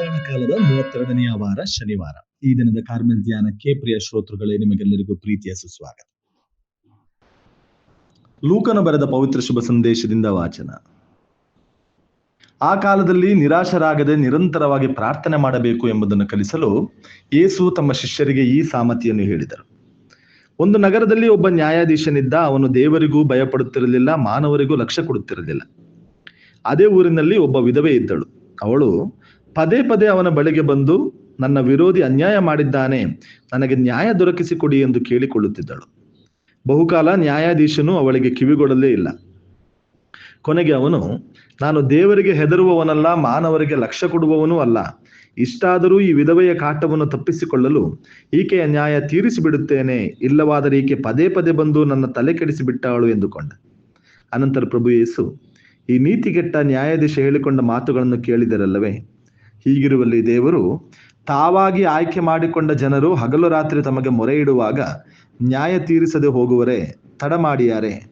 ಸಾಧಾರಣ ಕಾಲದ ಮೂವತ್ತೆರಡನೆಯ ವಾರ ಶನಿವಾರ. ಈ ದಿನದ ಕಾರ್ಮೆಲ್ ಧ್ಯಾನಕ್ಕೆ ಪ್ರಿಯ ಶ್ರೋತೃಗಳೇ, ನಿಮಗೆಲ್ಲರಿಗೂ ಪ್ರೀತಿಯ ಸುಸ್ವಾಗತ. ಲೂಕನ ಬರೆದ ಪವಿತ್ರ ಶುಭ ಸಂದೇಶದಿಂದ ವಾಚನ. ಆ ಕಾಲದಲ್ಲಿ ನಿರಾಶರಾಗದೆ ನಿರಂತರವಾಗಿ ಪ್ರಾರ್ಥನೆ ಮಾಡಬೇಕು ಎಂಬುದನ್ನು ಕಲಿಸಲು ಯೇಸು ತಮ್ಮ ಶಿಷ್ಯರಿಗೆ ಈ ಸಾಮತಿಯನ್ನು ಹೇಳಿದರು. ಒಂದು ನಗರದಲ್ಲಿ ಒಬ್ಬ ನ್ಯಾಯಾಧೀಶನಿದ್ದ ಅವನು ದೇವರಿಗೂ ಭಯಪಡುತ್ತಿರಲಿಲ್ಲ, ಮಾನವರಿಗೂ ಲಕ್ಷ್ಯ ಕೊಡುತ್ತಿರಲಿಲ್ಲ. ಅದೇ ಊರಿನಲ್ಲಿ ಒಬ್ಬ ವಿಧವೆ ಇದ್ದಳು. ಅವಳು ಪದೇ ಪದೇ ಅವನ ಬಳಿಗೆ ಬಂದು, ನನ್ನ ವಿರೋಧಿ ಅನ್ಯಾಯ ಮಾಡಿದ್ದಾನೆ, ನನಗೆ ನ್ಯಾಯ ದೊರಕಿಸಿಕೊಡಿ ಎಂದು ಕೇಳಿಕೊಳ್ಳುತ್ತಿದ್ದಳು. ಬಹುಕಾಲ ನ್ಯಾಯಾಧೀಶನು ಅವಳಿಗೆ ಕಿವಿಗೊಡಲೇ ಇಲ್ಲ. ಕೊನೆಗೆ ಅವನು, ನಾನು ದೇವರಿಗೆ ಹೆದರುವವನಲ್ಲ, ಮಾನವರಿಗೆ ಲಕ್ಷ್ಯ ಕೊಡುವವನೂ ಅಲ್ಲ. ಇಷ್ಟಾದರೂ ಈ ವಿಧವೆಯ ಕಾಟವನ್ನು ತಪ್ಪಿಸಿಕೊಳ್ಳಲು ಈಕೆಯ ನ್ಯಾಯ ತೀರಿಸಿ ಬಿಡುತ್ತೇನೆ ಇಲ್ಲವಾದರೆ ಈಕೆ ಪದೇ ಪದೇ ಬಂದು ನನ್ನ ತಲೆ ಕೆಡಿಸಿ ಬಿಟ್ಟಾಳು ಎಂದುಕೊಂಡ. ಅನಂತರ ಪ್ರಭು ಯೇಸು, ಈ ನೀತಿಗೆಟ್ಟ ನ್ಯಾಯಾಧೀಶ ಹೇಳಿಕೊಂಡ ಮಾತುಗಳನ್ನು ಕೇಳಿದರಲ್ಲವೇ? ಹೀಗಿರುವಲ್ಲಿ ದೇವರು ತಾವಾಗಿ ಆಯ್ಕೆ ಮಾಡಿಕೊಂಡ ಜನರು ಹಗಲು ರಾತ್ರಿ ತಮಗೆ ಮೊರೆ ಇಡುವಾಗ ನ್ಯಾಯ ತೀರಿಸದೆ ಹೋಗುವರೆ, ತಡ ಮಾಡಿಯಾರೆ.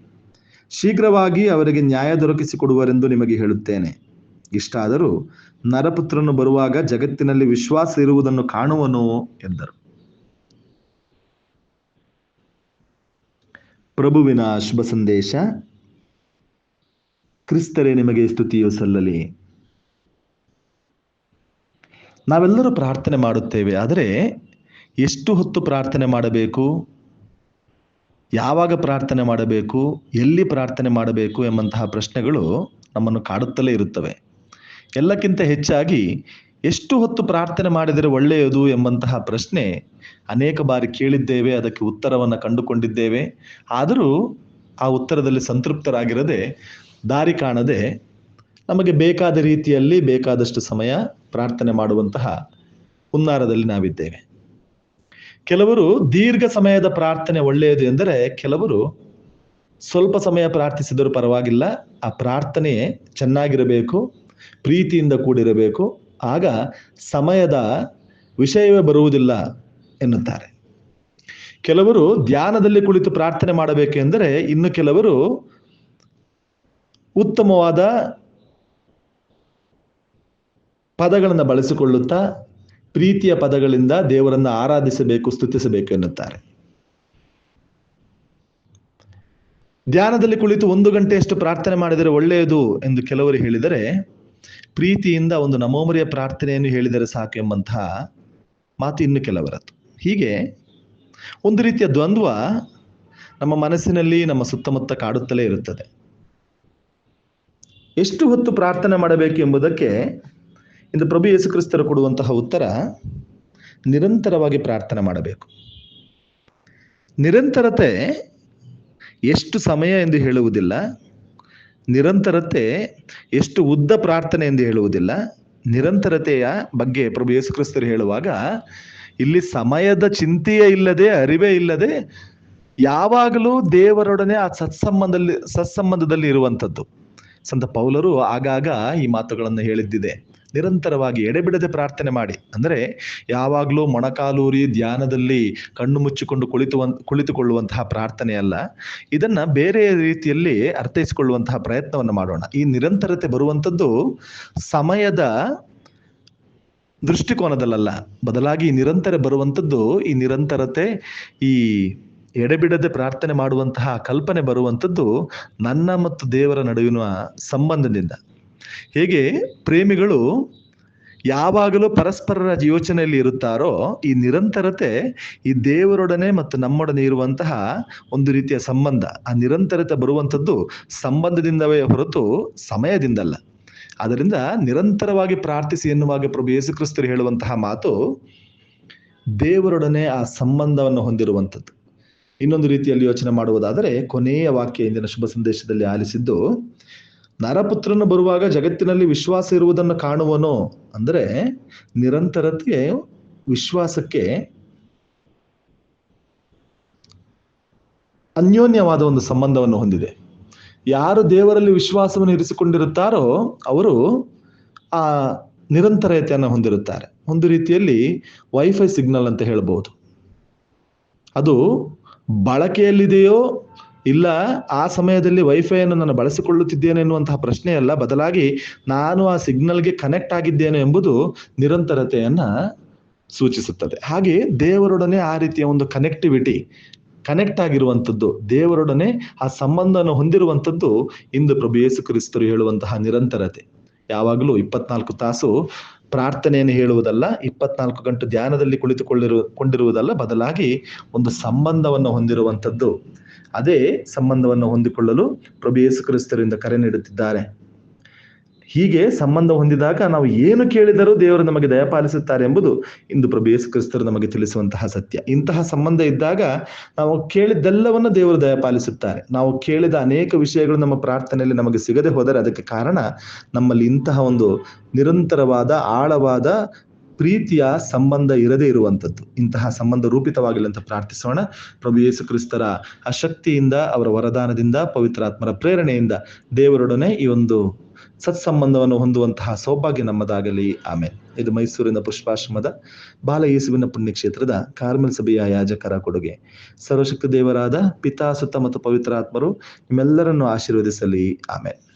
ಶೀಘ್ರವಾಗಿ ಅವರಿಗೆ ನ್ಯಾಯ ದೊರಕಿಸಿಕೊಡುವರೆಂದು ನಿಮಗೆ ಹೇಳುತ್ತೇನೆ. ಇಷ್ಟಾದರೂ ನರಪುತ್ರನು ಬರುವಾಗ ಜಗತ್ತಿನಲ್ಲಿ ವಿಶ್ವಾಸ ಇರುವುದನ್ನು ಕಾಣುವನು ಎಂದರು. ಪ್ರಭುವಿನ ಶುಭ ಸಂದೇಶ. ಕ್ರಿಸ್ತರೇ, ನಿಮಗೆ ಸ್ತುತಿಯು ಸಲ್ಲಲಿ. ನಾವೆಲ್ಲರೂ ಪ್ರಾರ್ಥನೆ ಮಾಡುತ್ತೇವೆ. ಆದರೆ ಎಷ್ಟು ಹೊತ್ತು ಪ್ರಾರ್ಥನೆ ಮಾಡಬೇಕು? ಯಾವಾಗ ಪ್ರಾರ್ಥನೆ ಮಾಡಬೇಕು? ಎಲ್ಲಿ ಪ್ರಾರ್ಥನೆ ಮಾಡಬೇಕು ಎಂಬಂತಹ ಪ್ರಶ್ನೆಗಳು ನಮ್ಮನ್ನು ಕಾಡುತ್ತಲೇ ಇರುತ್ತವೆ. ಎಲ್ಲಕ್ಕಿಂತ ಹೆಚ್ಚಾಗಿ ಎಷ್ಟು ಹೊತ್ತು ಪ್ರಾರ್ಥನೆ ಮಾಡಿದರೆ ಒಳ್ಳೆಯದು ಎಂಬಂತಹ ಪ್ರಶ್ನೆ ಅನೇಕ ಬಾರಿ ಕೇಳಿದ್ದೇವೆ, ಅದಕ್ಕೆ ಉತ್ತರವನ್ನು ಕಂಡುಕೊಂಡಿದ್ದೇವೆ. ಆದರೂ ಆ ಉತ್ತರದಲ್ಲಿ ಸಂತೃಪ್ತರಾಗಿರದೆ ದಾರಿ ಕಾಣದೆ ನಮಗೆ ಬೇಕಾದ ರೀತಿಯಲ್ಲಿ ಬೇಕಾದಷ್ಟು ಸಮಯ ಪ್ರಾರ್ಥನೆ ಮಾಡುವಂತಹ ಹುನ್ನಾರದಲ್ಲಿ ನಾವಿದ್ದೇವೆ. ಕೆಲವರು ದೀರ್ಘ ಸಮಯದ ಪ್ರಾರ್ಥನೆ ಒಳ್ಳೆಯದು ಎಂದರೆ ಕೆಲವರು ಸ್ವಲ್ಪ ಸಮಯ ಪ್ರಾರ್ಥಿಸಿದರೂ ಪರವಾಗಿಲ್ಲ, ಆ ಪ್ರಾರ್ಥನೆ ಚೆನ್ನಾಗಿರಬೇಕು, ಪ್ರೀತಿಯಿಂದ ಕೂಡಿರಬೇಕು, ಆಗ ಸಮಯದ ವಿಷಯವೇ ಬರುವುದಿಲ್ಲ ಎನ್ನುತ್ತಾರೆ. ಕೆಲವರು ಧ್ಯಾನದಲ್ಲಿ ಕುಳಿತು ಪ್ರಾರ್ಥನೆ ಮಾಡಬೇಕೆಂದರೆ ಇನ್ನು ಕೆಲವರು ಉತ್ತಮವಾದ ಪದಗಳನ್ನು ಬಳಸಿಕೊಳ್ಳುತ್ತಾ ಪ್ರೀತಿಯ ಪದಗಳಿಂದ ದೇವರನ್ನು ಆರಾಧಿಸಬೇಕು, ಸ್ತುತಿಸಬೇಕು ಎನ್ನುತ್ತಾರೆ. ಧ್ಯಾನದಲ್ಲಿ ಕುಳಿತು ಒಂದು ಗಂಟೆಯಷ್ಟು ಪ್ರಾರ್ಥನೆ ಮಾಡಿದರೆ ಒಳ್ಳೆಯದು ಎಂದು ಕೆಲವರು ಹೇಳಿದರೆ, ಪ್ರೀತಿಯಿಂದ ಒಂದು ನಮೋಮರಿಯ ಪ್ರಾರ್ಥನೆಯನ್ನು ಹೇಳಿದರೆ ಸಾಕು ಎಂಬಂತಹ ಮಾತು ಇನ್ನು ಕೆಲವರದ್ದು. ಹೀಗೆ ಒಂದು ರೀತಿಯ ದ್ವಂದ್ವ ನಮ್ಮ ಮನಸ್ಸಿನಲ್ಲಿ, ನಮ್ಮ ಸುತ್ತಮುತ್ತ ಕಾಡುತ್ತಲೇ ಇರುತ್ತದೆ. ಎಷ್ಟು ಹೊತ್ತು ಪ್ರಾರ್ಥನೆ ಮಾಡಬೇಕು ಎಂಬುದಕ್ಕೆ ಇಂದು ಪ್ರಭು ಯೇಸು ಕ್ರಿಸ್ತರು ಕೊಡುವಂತಹ ಉತ್ತರ, ನಿರಂತರವಾಗಿ ಪ್ರಾರ್ಥನೆ ಮಾಡಬೇಕು. ನಿರಂತರತೆ ಎಷ್ಟು ಸಮಯ ಎಂದು ಹೇಳುವುದಿಲ್ಲ, ನಿರಂತರತೆ ಎಷ್ಟು ಉದ್ದ ಪ್ರಾರ್ಥನೆ ಎಂದು ಹೇಳುವುದಿಲ್ಲ, ನಿರಂತರತೆಯ ಬಗ್ಗೆ ಪ್ರಭು ಯೇಸುಕ್ರಿಸ್ತರು ಹೇಳುವಾಗ, ಇಲ್ಲಿ ಸಮಯದ ಚಿಂತೆಯೇ ಇಲ್ಲದೆ, ಅರಿವೇ ಇಲ್ಲದೆ, ಯಾವಾಗಲೂ ದೇವರೊಡನೆ ಆ ಸತ್ಸಂಬಂಧದಲ್ಲಿ ಸತ್ಸಂಬಂಧದಲ್ಲಿ ಇರುವಂಥದ್ದು. ಸಂತ ಪೌಲರು ಆಗಾಗ ಈ ಮಾತುಗಳನ್ನು ಹೇಳಿದ್ದಿದೆ. ನಿರಂತರವಾಗಿ ಎಡೆಬಿಡದೆ ಪ್ರಾರ್ಥನೆ ಮಾಡಿ. ಅಂದರೆ ಯಾವಾಗಲೂ ಮೊಣಕಾಲೂರಿ ಧ್ಯಾನದಲ್ಲಿ ಕಣ್ಣು ಮುಚ್ಚಿಕೊಂಡು ಕುಳಿತು ಕುಳಿತುಕೊಳ್ಳುವಂತಹ ಪ್ರಾರ್ಥನೆ ಅಲ್ಲ. ಇದನ್ನ ಬೇರೆ ರೀತಿಯಲ್ಲಿ ಅರ್ಥೈಸಿಕೊಳ್ಳುವಂತಹ ಪ್ರಯತ್ನವನ್ನು ಮಾಡೋಣ. ಈ ನಿರಂತರತೆ ಬರುವಂಥದ್ದು ಸಮಯದ ದೃಷ್ಟಿಕೋನದಲ್ಲ ಬದಲಾಗಿ ನಿರಂತರ ಬರುವಂಥದ್ದು ಈ ನಿರಂತರತೆ, ಈ ಎಡೆಬಿಡದೆ ಪ್ರಾರ್ಥನೆ ಮಾಡುವಂತಹ ಕಲ್ಪನೆ ಬರುವಂಥದ್ದು ನನ್ನ ಮತ್ತು ದೇವರ ನಡುವಿನ ಸಂಬಂಧದಿಂದ. ಹೇಗೆ ಪ್ರೇಮಿಗಳು ಯಾವಾಗಲೂ ಪರಸ್ಪರರ ಯೋಚನೆಯಲ್ಲಿ ಇರುತ್ತಾರೋ ಈ ನಿರಂತರತೆ ಈ ದೇವರೊಡನೆ ಮತ್ತು ನಮ್ಮೊಡನೆ ಇರುವಂತಹ ಒಂದು ರೀತಿಯ ಸಂಬಂಧ, ಆ ನಿರಂತರತೆ ಬರುವಂಥದ್ದು ಸಂಬಂಧದಿಂದವೇ ಹೊರತು ಸಮಯದಿಂದಲ್ಲ. ಆದ್ದರಿಂದ ನಿರಂತರವಾಗಿ ಪ್ರಾರ್ಥಿಸಿ ಎನ್ನುವಾಗ ಪ್ರಭು ಯೇಸುಕ್ರಿಸ್ತರು ಹೇಳುವಂತಹ ಮಾತು ದೇವರೊಡನೆ ಆ ಸಂಬಂಧವನ್ನು ಹೊಂದಿರುವಂಥದ್ದು. ಇನ್ನೊಂದು ರೀತಿಯಲ್ಲಿ ಯೋಚನೆ ಮಾಡುವುದಾದರೆ ಕೊನೆಯ ವಾಕ್ಯ ಇಂದಿನ ಶುಭ ಸಂದೇಶದಲ್ಲಿ ಆಲಿಸಿದ್ದು ನರಪುತ್ರನು ಬರುವಾಗ ಜಗತ್ತಿನಲ್ಲಿ ವಿಶ್ವಾಸ ಇರುವುದನ್ನು ಕಾಣುವನು? ಅಂದರೆ ನಿರಂತರತೆ ವಿಶ್ವಾಸಕ್ಕೆ ಅನ್ಯೋನ್ಯವಾದ ಒಂದು ಸಂಬಂಧವನ್ನು ಹೊಂದಿದೆ. ಯಾರು ದೇವರಲ್ಲಿ ವಿಶ್ವಾಸವನ್ನು ಇರಿಸಿಕೊಂಡಿರುತ್ತಾರೋ ಅವರು ಆ ನಿರಂತರತೆಯನ್ನು ಹೊಂದಿರುತ್ತಾರೆ. ಒಂದು ರೀತಿಯಲ್ಲಿ ವೈಫೈ ಸಿಗ್ನಲ್ ಅಂತ ಹೇಳಬಹುದು. ಅದು ಬಳಕೆಯಲ್ಲಿದೆಯೋ ಇಲ್ಲ, ಆ ಸಮಯದಲ್ಲಿ ವೈಫೈಯನ್ನು ನಾನು ಬಳಸಿಕೊಳ್ಳುತ್ತಿದ್ದೇನೆ ಎನ್ನುವಂತಹ ಪ್ರಶ್ನೆ ಅಲ್ಲ ಬದಲಾಗಿ ನಾನು ಆ ಸಿಗ್ನಲ್ಗೆ ಕನೆಕ್ಟ್ ಆಗಿದ್ದೇನೆ ಎಂಬುದು ನಿರಂತರತೆಯನ್ನ ಸೂಚಿಸುತ್ತದೆ. ಹಾಗೆ ದೇವರೊಡನೆ ಆ ರೀತಿಯ ಒಂದು ಕನೆಕ್ಟಿವಿಟಿ ಕನೆಕ್ಟ್ ಆಗಿರುವಂಥದ್ದು, ದೇವರೊಡನೆ ಆ ಸಂಬಂಧವನ್ನು ಹೊಂದಿರುವಂಥದ್ದು ಇಂದು ಪ್ರಭು ಯೇಸು ಕ್ರಿಸ್ತರು ಹೇಳುವಂತಹ ನಿರಂತರತೆ. ಯಾವಾಗಲೂ ಇಪ್ಪತ್ನಾಲ್ಕು ತಾಸು ಪ್ರಾರ್ಥನೆಯನ್ನು ಹೇಳುವುದಲ್ಲ, ಇಪ್ಪತ್ನಾಲ್ಕು ಗಂಟು ಧ್ಯಾನದಲ್ಲಿ ಕುಳಿತುಕೊಳ್ಳಿರು, ಕೊಂಡಿರುವುದಲ್ಲ, ಬದಲಾಗಿ ಒಂದು ಸಂಬಂಧವನ್ನು ಹೊಂದಿರುವಂಥದ್ದು. ಅದೇ ಸಂಬಂಧವನ್ನು ಹೊಂದಿಕೊಳ್ಳಲು ಪ್ರಭು ಯೇಸು ಕ್ರಿಸ್ತರಿಂದ ಕರೆ ನೀಡುತ್ತಿದ್ದಾರೆ. ಹೀಗೆ ಸಂಬಂಧ ಹೊಂದಿದಾಗ ನಾವು ಏನು ಕೇಳಿದರೂ ದೇವರು ನಮಗೆ ದಯಪಾಲಿಸುತ್ತಾರೆ ಎಂಬುದು ಇಂದು ಪ್ರಭು ಕ್ರಿಸ್ತರು ನಮಗೆ ತಿಳಿಸುವಂತಹ ಸತ್ಯ. ಇಂತಹ ಸಂಬಂಧ ಇದ್ದಾಗ ನಾವು ಕೇಳಿದ್ದೆಲ್ಲವನ್ನು ದೇವರು ದಯಪಾಲಿಸುತ್ತಾರೆ ನಾವು ಕೇಳಿದ ಅನೇಕ ವಿಷಯಗಳು ನಮ್ಮ ಪ್ರಾರ್ಥನೆಯಲ್ಲಿ ನಮಗೆ ಸಿಗದೆ ಹೋದರೆ ಅದಕ್ಕೆ ಕಾರಣ ನಮ್ಮಲ್ಲಿ ಇಂತಹ ಒಂದು ನಿರಂತರವಾದ, ಆಳವಾದ ಪ್ರೀತಿಯ ಸಂಬಂಧ ಇರದೇ ಇರುವಂಥದ್ದು. ಇಂತಹ ಸಂಬಂಧ ರೂಪಿತವಾಗಿಲ್ಲ ಅಂತ ಪ್ರಾರ್ಥಿಸೋಣ. ಪ್ರಭು ಯೇಸು ಕ್ರಿಸ್ತರ ಆ ಅವರ ವರದಾನದಿಂದ ಪವಿತ್ರಾತ್ಮರ ಪ್ರೇರಣೆಯಿಂದ ದೇವರೊಡನೆ ಈ ಒಂದು ಸತ್ಸಂಬಂಧವನ್ನು ಹೊಂದುವಂತಹ ಸೌಭಾಗ್ಯ ನಮ್ಮದಾಗಲಿ. ಆಮೇಲೆ ಇದು ಮೈಸೂರಿನ ಪುಷ್ಪಾಶ್ರಮದ ಬಾಲ ಯೇಸುವಿನ ಪುಣ್ಯಕ್ಷೇತ್ರದ ಕಾರ್ಮೆಲ್ ಸಭೆಯ ಯಾಜಕರ ಕೊಡುಗೆ. ಸರ್ವಶಕ್ತಿ ದೇವರಾದ ಪಿತಾ ಮತ್ತು ಪವಿತ್ರಾತ್ಮರು ನಿಮ್ಮೆಲ್ಲರನ್ನು ಆಶೀರ್ವದಿಸಲಿ. ಆಮೇಲೆ